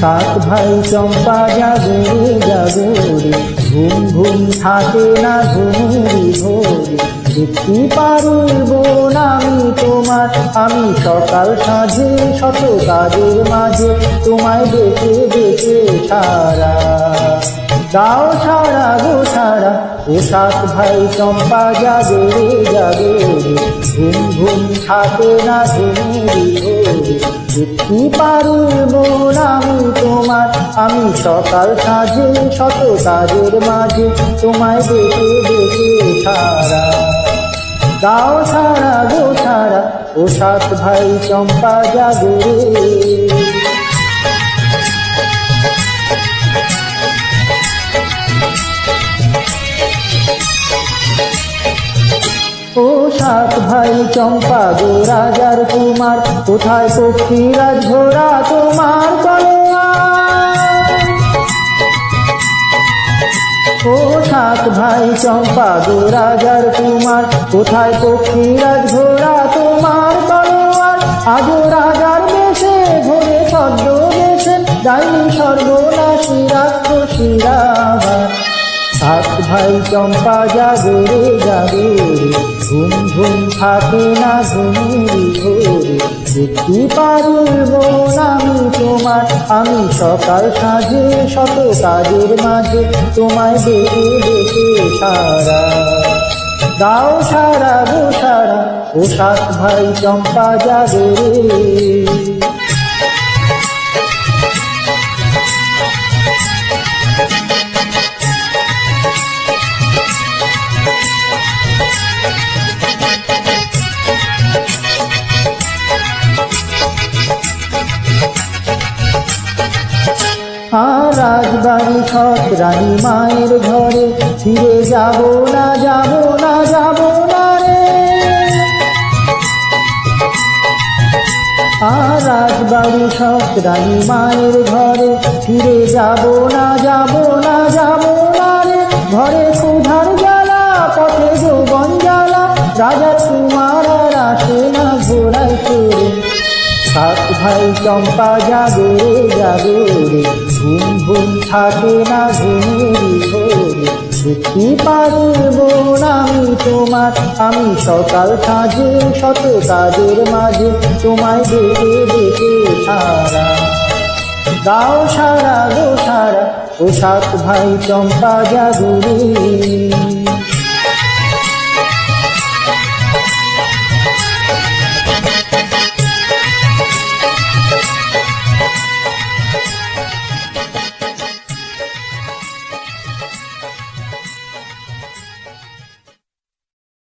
সাত ভাই চম্পা যাবে যাবে ঘুম ঘুম থাকে না ঘুমি ভোরে দেখতে পারব না আমি তোমার, আমি সকাল সাঁঝে শত কাজের মাঝে তোমায় দেখে দেখে সারা। দাও সারা গো ও সাত ভাই চম্পা জাগরে জাগরে ঘুম ঘুম থাকে না ঘুমেরই ভোরে দেখতে পারব না আমি তোমার। আমি সকাল সাঁঝে, শত কাজের মাঝে তোমায় দেখে দেখে সারা দাও ছাড়া গো ছাড়া, ও সাত ভাই চম্পা জাগরে ও সাত ভাই, চম্পা গো রাজার কুমার, কোথায় পক্ষীরাজ ঘোড়া তোমার তলোয়ার? ও সাত ভাই, চম্পা গো রাজার কুমার, কোথায় পক্ষীরাজ ঘোড়া তোমার তলোয়ার? আজও রাজার বেশে ঘোরে ছদ্ম বেশে যাইনি সর্বনাশী রাক্ষসীরা সাত ভাই, চম্পা জাগরে জাগরে ঘুম ঘুম থাকে না ঘুমেরই ঘোরে। দেখতে পারব আমি তোমার। আমি সকাল সাঁঝে, শত কাজের মাঝে তোমায় দেখে দেখে সারা। দাও সারা গো সারা ও সাত ভাই চম্পা জাগরে রাজবাড়ি, সৎ রানী মায়ের ঘরে। ফিরে যাব না যাব না যাব না রে। আর রাজবাড়ি, সৎ রানী মায়ের ঘরে। ফিরে যাব না যাব না যাব না রে। ঘরে ক্ষুধার জ্বালা, পথে যৌবন জ্বালা। রাজা আর আসে না, ঘোড়ায় চড়ে। সাত ভাই চম্পা জাগরে জাগরে ঘুম ঘুম থাকে না ঘুমেরই ঘোরে দেখতে পারব না আমি তোমার আমি সকাল সাঁঝে শত কাজের মাঝে তোমায় দেখে দেখে সারা দাও সারা গো সারা ও সাত ভাই চম্পা জাগরে।